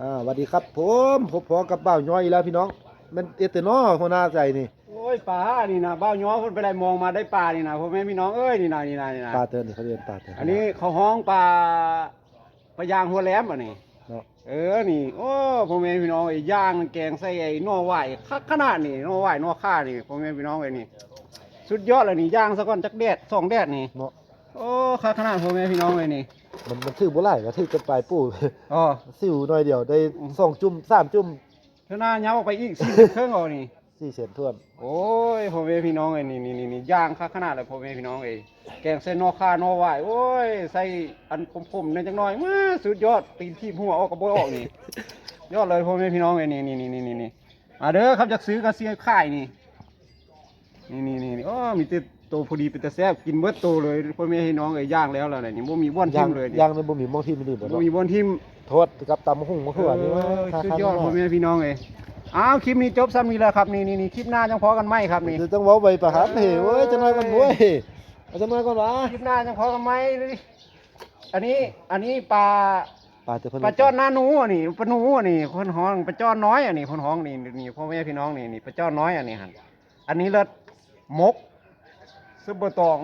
อ่าสวัสดีครับผมผมพอกับบ่าวย้อยอีกแล้วพี่น้อง มันเอเตนอหัวหน้าใจนี่โอ้ยป่านี่นะบ้าวย้อคนไปได้มองมาได้ป่านี่นะพ่อแม่พี่น้องเอ้ยนี่นะนี่นะนี่นะปลาเตือนนี่เขาเรียนปลาเตือนอันนี้เขาห้องปลาปลายางหัวแหลมอะนี่เนาะเออนี่โอ้พ่อแม่พี่น้องไอ้ย่างแกงใส่ไอ้หนอไหวคักขนาดนี่หนอไหวหนอข้านี่พ่อแม่พี่น้องไอ้นี่สุดยอดเลยนี่ย่างซะก่อนจักแดดสองแดดนี่เนาะโอ้คักขนาดพ่อแม่พี่น้องไอ้นี่ มันมันถือบ่ไล่ก็ถือกันปลายปูอ๋อสิวหน่อยเดียวได้สองจุ่มสามจุ่มเท่าหน้าย้ำออกไปอีกสี่เครื่องเอานี่สี่เศษทวนโอ้ยพ่อแม่พี่น้องไอ้นี่นี่นี่นี่ย่างคักขนาดเลยพ่อแม่พี่น้องไอ้แกงเส้นนอข้านอไหวโอ้ยใส่อันคมๆในอยจังหน่อยมาสุดยอดตีนที่หัวออกกระโบยออกนี่ยอดเลยพ่อแม่พี่น้องไอ้นี่นี่นี่นี่นี่นี่อ่าเด้อครับอยากซื้อกระเซียข่ายนี่นี่นี่นี่นี่โอ้มีแต่ โตพอดีเป็นแต่แซ่บกินเบิดโตเลยพ่อแม่พี่น้องไอ้ย่างแล้วล่ะนี่บ่มีบ้วนทิย่างมเลยนี่ย่างในบ่มีมองที่มันนี่บ่บ่เนาะมีบ้วนทิมโทษกับตำหุ่งมะเอเขือนี่ว่าอสุดยอดพ่อแม่พี่น้องเอ้ยอ้าวคลิปนี้จบซ้ำนี้แล้วครับนี่นี่นี่คลิปหน้าจังพอกันไหมครับนี่ จะต้องเว้าไว้ประหารเฮ้ยเว้ยจะน้อยกันเว้ยเอาจะน้อยก่อนวะคลิปหน้าจังพอกันไหมนี่อันนี้อันนี้ปลาปลาเตือนเพิ่นปลาจ้อนหน้าหนูอะนี่ปลาหนูอะนี่คนห้องปลาจ้อนน้อยอะนี่คนห้องนี่นี่พ่อแม่พี่น้องนี่นี่ปลาจ้อนน้อยอะนี่หันอันนี้เลิศมก ซุปเปอร์ตอง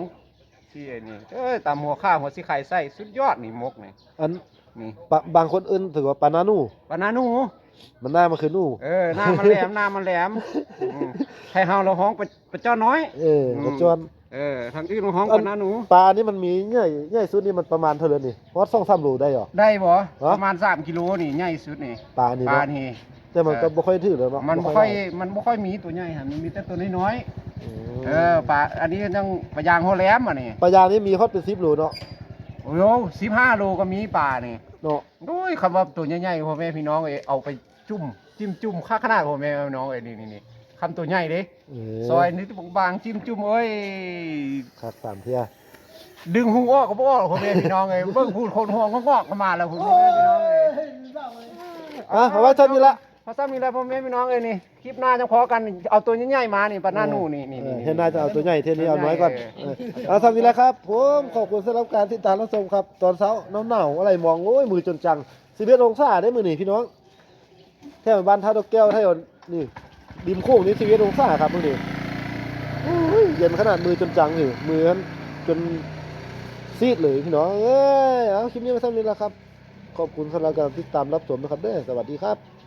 ที่ไอ้นี่เอ้ยตามหัวข้าวหัวสีไข่ไส้สุดยอดนี่มกนี่อันนี่ปลาบางคนเอิ้นถือว่าปลานานูปลาหน้าหนู มันหน้ามันคือนูเออหน้ามันแหลมหน้ามันแหลมอืมไทยเฮาเราห้องปลาปลาจ้อนน้อย เออปัจจุบันเออทางอื่นเราห้องปลาหน้าหนู ปลานี่มันมีใหญ่ใหญ่สุดนี่มันประมาณเท่าไหร่นี่เพราะสองสามโลได้หรอ ได้บ่ฮะ ประมาณสามกิโลนี่ใหญ่สุดนี่ปลานี่ปลาเนาะนี่แต่มันก็บ่ค่อยถือแล้วเนาะมันบ่ค่อยมันบ่ค่อยมีตัวใหญ่ฮะมันมีแต่ตัวน้อยๆอืม เออปลาอันนี้ต้องปลายางหัวแหลมอะนี่ปลายางนี่มีฮอดเป็น10โลเนาะโอ้โหสิบห้าโลก็มีปลานี่เนาะโอ้ยคำว่าตัวใหญ่ๆพ่อแม่พี่น้องเอ้ยเอาไปจุ่มจิ้มจุ่มค่าขนาดพ่อแม่พี่น้องเอ้ยนี่นี่นี่คำตัวใหญ่เด้เอซอยนิดบางๆจิ้มจุ่มเอ้ยคักสามเที่ยดึงหูออกก็บ่ออกพ่อแม่พี่น้องเอ้ยเบิ่งพูดคนห่วงก็งอกเข้ามาแล้วพ่อแม่พี่น้องเอ้ยอะเอาไว้เท่านี้ละ พอซ้ำมีแล้วพ่อแม่พี่น้องเอ้ยนี่คลิปหน้าจังพอกันเอาตัวใหญ่ๆมานี่ปลาหน้าหนูนี่นี่เอนี่อเห็นน่าจะเอาตัวใหญ่เท่านี้เอาน้อยก่อนเออเออเอาเท่านี้แหละครับผมขอบคุณสำหรับการติดตามรับชมครับ ตอนเช้าหนาวๆอะไรมองโอ้ยมือจนจัง11องศาได้มื้อนี้พี่น้องแถวบ้านท่าดอกแก้วแถวนี่ริมโค้งนี่11องศาครับมื้อนี้โอ้ยเย็นขนาดมือจนจังนี่มือจนซีดเลยพี่น้องเอ้ยเอาคลิปนี้มาเท่านี้แล้วครับขอบคุณสำหรับการติดตามรับชมนะครับเด้อสวัสดีครับ